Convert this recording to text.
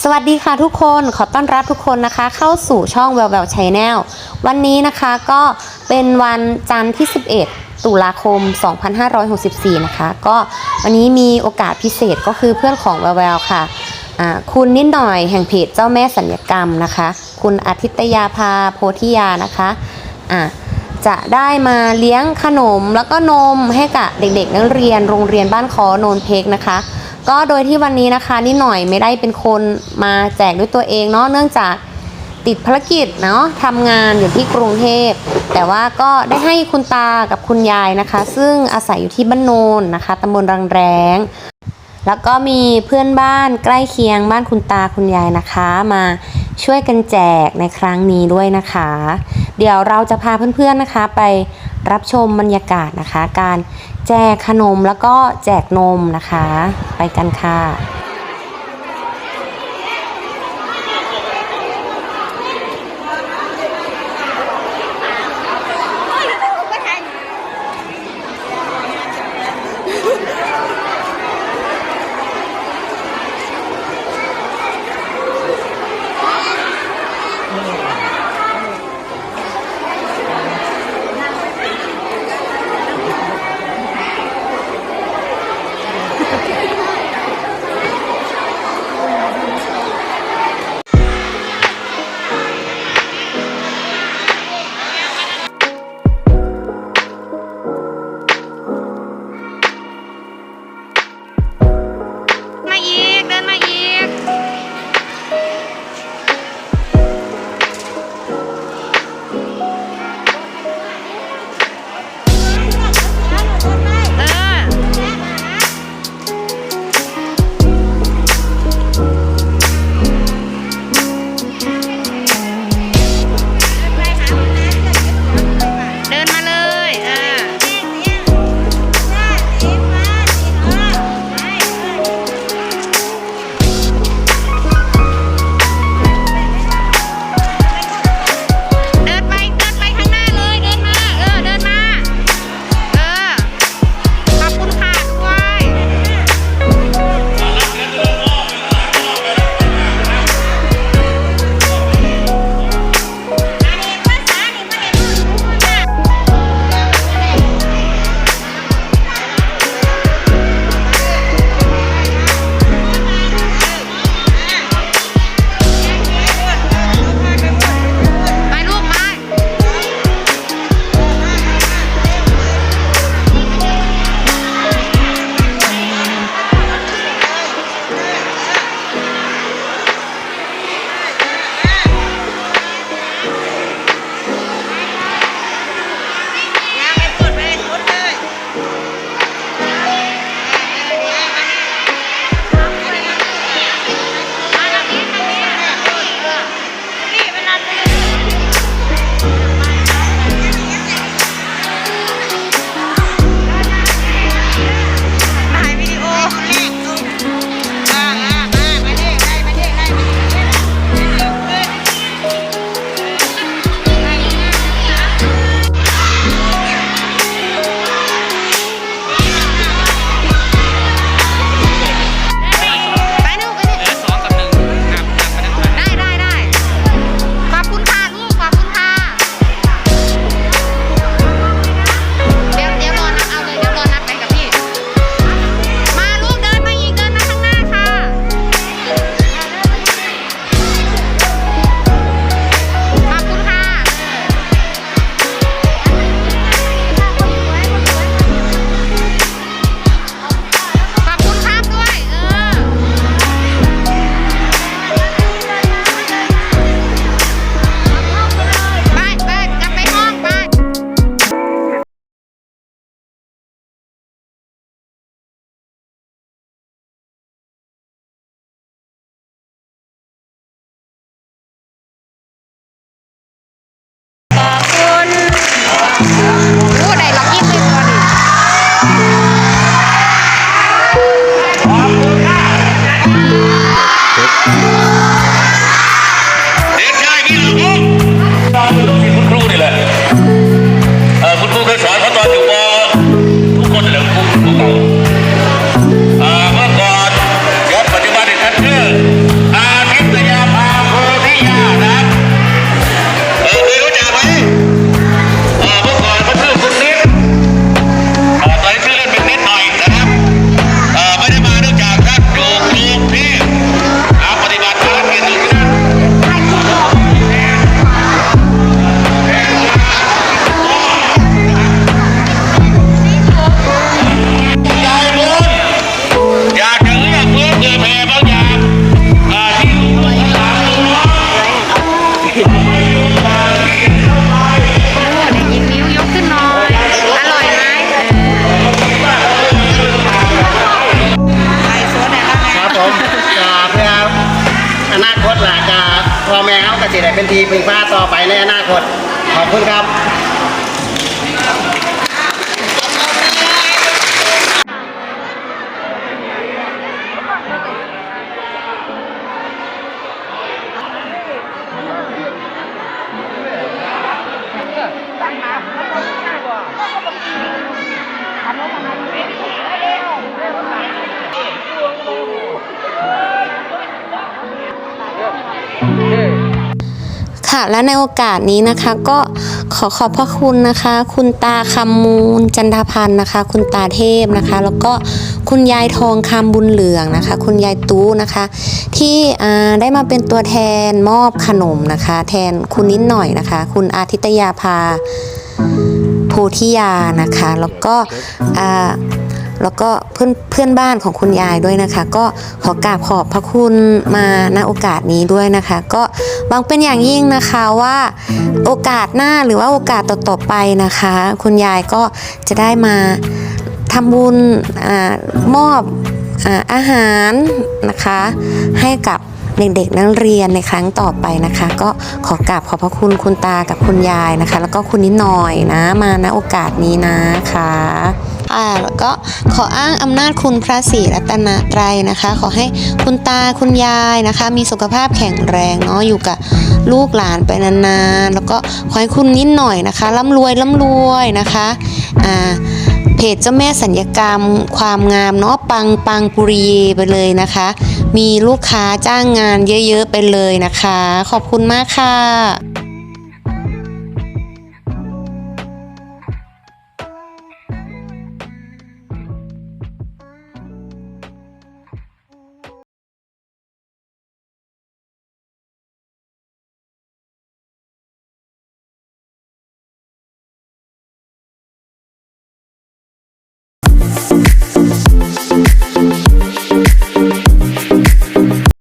สวัสดีค่ะทุกคนขอต้อนรับทุกคนนะคะ เข้าสู่ช่องแววแววชแนลวันนี้นะคะก็เป็นวันจันทร์ที่ 11 ตุลาคม 2564 นะคะ ก็วันนี้มีโอกาสพิเศษก็คือเพื่อนของแววแววค่ะคุณนิดหน่อยแห่งเพจเจ้าแม่สัญญกรรมนะคะ คุณอาทิตยาภาโพธิยานะคะอ่าจะได้มาเลี้ยงขนมแล้วก็นมให้กับเด็กๆ นักเรียนโรงเรียนบ้านคอโนนเพกนะคะ ก็โดยที่วันนี้นะคะนิดหน่อยไม่ได้เป็นคนมาแจกด้วยตัวเองเนาะเนื่องจากติดภารกิจเนาะทำงานอยู่ที่กรุงเทพ แต่ว่าก็ได้ให้คุณตากับคุณยายนะคะ ซึ่งอาศัยอยู่ที่บ้านโนนนะคะตำบลรังแรงแล้วก็มีเพื่อนบ้านใกล้เคียงบ้านคุณตาคุณยายนะคะ มาช่วยกันแจกในครั้งนี้ด้วยนะคะ เดี๋ยวเราจะพาเพื่อนๆนะคะ ไป รับชมบรรยากาศนะคะ การแจกขนมแล้วก็แจกนมนะคะ ไปกันค่ะ พ่อแม่เขาก็จะได้เป็นทีพึ่งพาต่อไปในอนาคต ขอบคุณครับ ค่ะ และในโอกาสนี้นะคะ ก็ขอขอบพระคุณนะคะ คุณตาคำมูล จันทพันธ์นะคะ คุณตาเทพนะคะ แล้วก็คุณยายทองคำบุญเหลืองนะคะ คุณยายตู้นะคะ ที่ได้มาเป็นตัวแทนมอบขนมนะคะ แทนคุณนิดหน่อยนะคะ คุณอาทิตยาภาโพธิยานะคะ แล้วก็ แล้วก็เพื่อนเพื่อนบ้านของคุณยายด้วยนะคะ ก็ขอกราบขอบพระคุณมาณโอกาสนี้ด้วยนะคะ ก็หวังเป็นอย่างยิ่งนะคะว่าโอกาสหน้าหรือว่าโอกาสต่อๆไปนะคะ คุณยายก็จะได้มาทำบุญอมอบอาอาหารนะคะ ให้กับเด็กๆนักเรียนในครั้งต่อไปนะคะ ก็ขอกราบขอบพระคุณคุณตากับคุณยายนะคะ แล้วก็คุณนิดหน่อยนะมาณโอกาสนี้นะคะ อ่าแล้วก็ขออ้างอำนาจคุณพระศรีรัตนตรัยนะคะ ขอให้คุณตาคุณยายนะคะ มีสุขภาพแข็งแรงเนาะอยู่กับลูกหลานไปนานๆ แล้วก็ขอให้คุณนิดหน่อยนะคะร่ำรวยร่ำรวยนะคะอ่าเพจเจ้าแม่สัญญกรรมความงามเนาะปังปังปุริเยไปเลยนะคะ มีลูกค้าจ้างงานเยอะๆไปเลยนะคะ ขอบคุณมากค่ะ